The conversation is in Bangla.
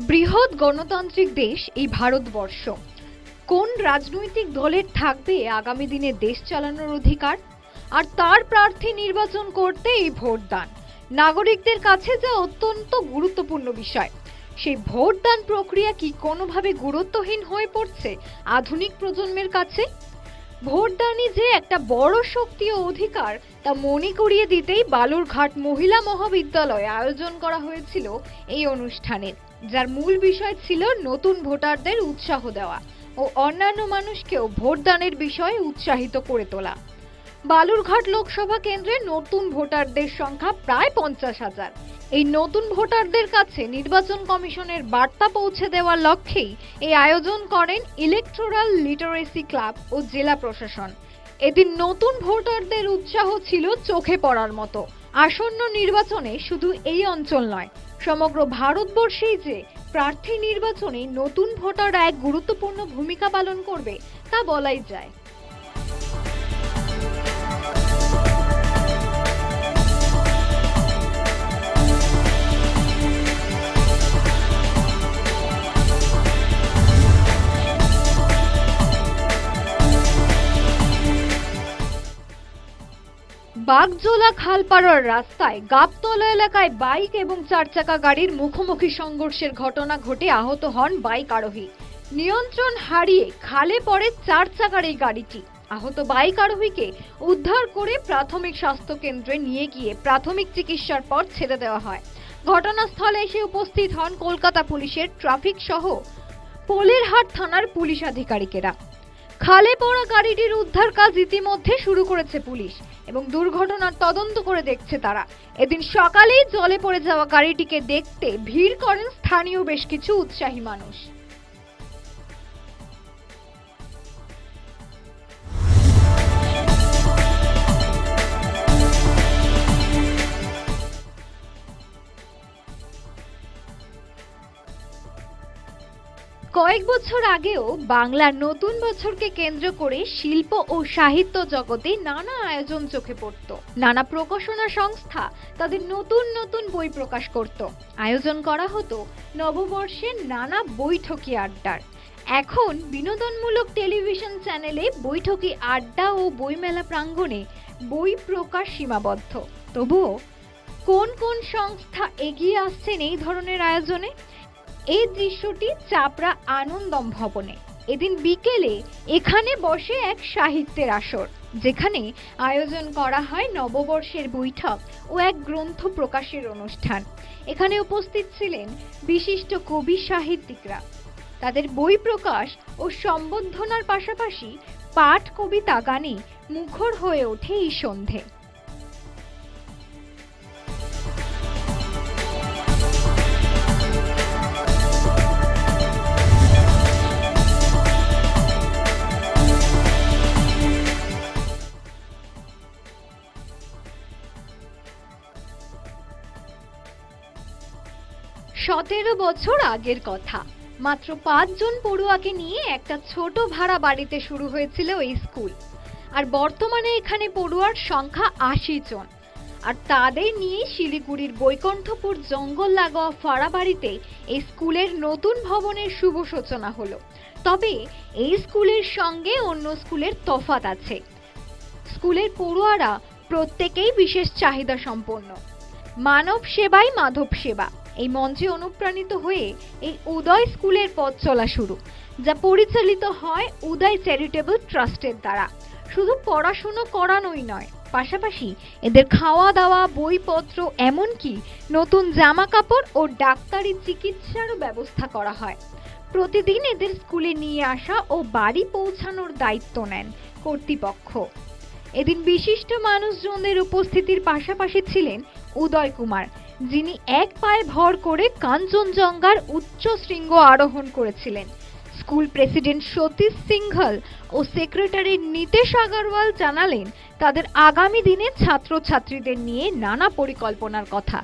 বৃহৎ গণতান্ত্রিক দেশ এই ভারতবর্ষ। কোন রাজনৈতিক দলের থাকবে আগামী দিনে দেশ চালানোর অধিকার? আর তার প্রার্থী নির্বাচন করতে এই ভোটদান। নাগরিকদের কাছে যা অত্যন্ত গুরুত্বপূর্ণ বিষয়। সেই ভোটদান প্রক্রিয়া কি কোনোভাবে গুরুত্বহীন হয়ে পড়ছে আধুনিক প্রজন্মের কাছে? ভোটদানই যে একটা বড় শক্তি ও অধিকার, তা মনে করিয়ে দিতেই বালুরঘাট মহিলা মহাবিদ্যালয়ে আয়োজন করা হয়েছিল এই অনুষ্ঠানের, যার মূল বিষয় ছিল নতুন ভোটারদের উৎসাহ দেওয়া ও অন্যান্য মানুষকেও ভোটদানের বিষয়ে উৎসাহিত করে তোলা। বালুরঘাট লোকসভা কেন্দ্রে নতুন ভোটারদের সংখ্যা প্রায় পঞ্চাশ হাজার। এই নতুন ভোটারদের কাছে নির্বাচন কমিশনের বার্তা পৌঁছে দেওয়ার লক্ষ্যেই এই আয়োজন করেন ইলেকটোরাল লিটারেসি ক্লাব ও জেলা প্রশাসন। এদিন নতুন ভোটারদের উৎসাহ ছিল চোখে পড়ার মতো। আসন্ন নির্বাচনে শুধু এই অঞ্চল নয়, সমগ্র ভারতবর্ষেই যে প্রার্থী নির্বাচনে নতুন ভোটাররা এক গুরুত্বপূর্ণ ভূমিকা পালন করবে তা বলাই যায়। বাগজোলা খালপাড়ার রাস্তায় গাবতলা এলাকায় বাইক এবং চার চাকা গাড়ির মুখোমুখি সংঘর্ষের ঘটনা ঘটে আহত হন বাইক আরোহী। নিয়ন্ত্রণ হারিয়ে খালে পড়ে চার চাকার এই গাড়িটি। আহত বাইক আরোহীকে উদ্ধার করে প্রাথমিক স্বাস্থ্য কেন্দ্রে নিয়ে গিয়ে প্রাথমিক চিকিৎসার পর ছেড়ে দেওয়া হয়। ঘটনাস্থলে এসে উপস্থিত হন কলকাতা পুলিশের ট্রাফিক সহ পোলেরহাট থানার পুলিশ আধিকারিকেরা। খালে পড়া গাড়িটির উদ্ধার কাজ ইতিমধ্যে শুরু করেছে পুলিশ এবং দুর্ঘটনার তদন্ত করে দেখছে তারা। এদিন সকালেই জলে পড়ে যাওয়া গাড়িটিকে দেখতে ভিড় করেন স্থানীয় বেশ কিছু উৎসাহী মানুষ। কয়েক বছর আগেও বাংলার নতুন বছরকে কেন্দ্র করে শিল্প ও সাহিত্য জগতে নানা আয়োজন চোখে পড়ত। নানা প্রকাশনা সংস্থা তাদের নতুন নতুন বই প্রকাশ করত। আয়োজন করা হতো নববর্ষের নানা বৈঠকি আড্ডার। এখন বিনোদনমূলক টেলিভিশন চ্যানেলে বৈঠকি আড্ডা ও বইমেলা প্রাঙ্গণে বই প্রকাশ সীমাবদ্ধ। তবুও কোন কোন সংস্থা এগিয়ে আসছেন এই ধরনের আয়োজনে? এই দৃশ্যটি চাপড়া আনন্দম ভবনে। এদিন বিকেলে এখানে বসে এক সাহিত্যের আসর, যেখানে আয়োজন করা হয় নববর্ষের বৈঠক ও এক গ্রন্থ প্রকাশের অনুষ্ঠান। এখানে উপস্থিত ছিলেন বিশিষ্ট কবি সাহিত্যিকরা। তাদের বই প্রকাশ ও সম্বর্ধনার পাশাপাশি পাঠ কবিতা গানে মুখর হয়ে ওঠে এই সন্ধে। সতেরো বছর আগের কথা। মাত্র পাঁচজন পড়ুয়াকে নিয়ে একটা ছোট ভাড়া বাড়িতে শুরু হয়েছিল এই স্কুল। আর বর্তমানে এখানে পড়ুয়ার সংখ্যা আশি জন। আর তাদের নিয়ে শিলিগুড়ির বৈকণ্ঠপুর জঙ্গল লাগোয়া ফাড়া বাড়িতে এই স্কুলের নতুন ভবনের শুভ সূচনা হলো। তবে এই স্কুলের সঙ্গে অন্য স্কুলের তফাত আছে। স্কুলের পড়ুয়ারা প্রত্যেকেই বিশেষ চাহিদা সম্পন্ন। মানব সেবাই মাধব সেবা। এই মঞ্চে অনুপ্রাণিত হয়ে এই উদয় স্কুলের পথ চলা শুরু, যা পরিচালিত হয় উদয় চ্যারিটেবল ট্রাস্টের দ্বারা। শুধু পড়াশুনো করানোই নয়, পাশাপাশি এদের খাওয়া দাওয়া বইপত্র, এমনকি নতুন জামা কাপড় ও ডাক্তারি চিকিৎসারও ব্যবস্থা করা হয়। প্রতিদিন এদের স্কুলে নিয়ে আসা ও বাড়ি পৌঁছানোর দায়িত্ব নেন কর্তৃপক্ষ। এদিন বিশিষ্ট মানুষজনদের উপস্থিতির পাশাপাশি ছিলেন উদয় কুমার, যিনি এক পায়ে ভর করে কাঞ্চনজঙ্ঘার উচ্চ শৃঙ্গ আরোহণ করেছিলেন। স্কুল প্রেসিডেন্ট সতীশ সিংহল ও সেক্রেটারি নিতেশ আগরওয়াল জানালেন, তাদের আগামী দিনে ছাত্রছাত্রীদের নিয়ে নানা পরিকল্পনার কথা।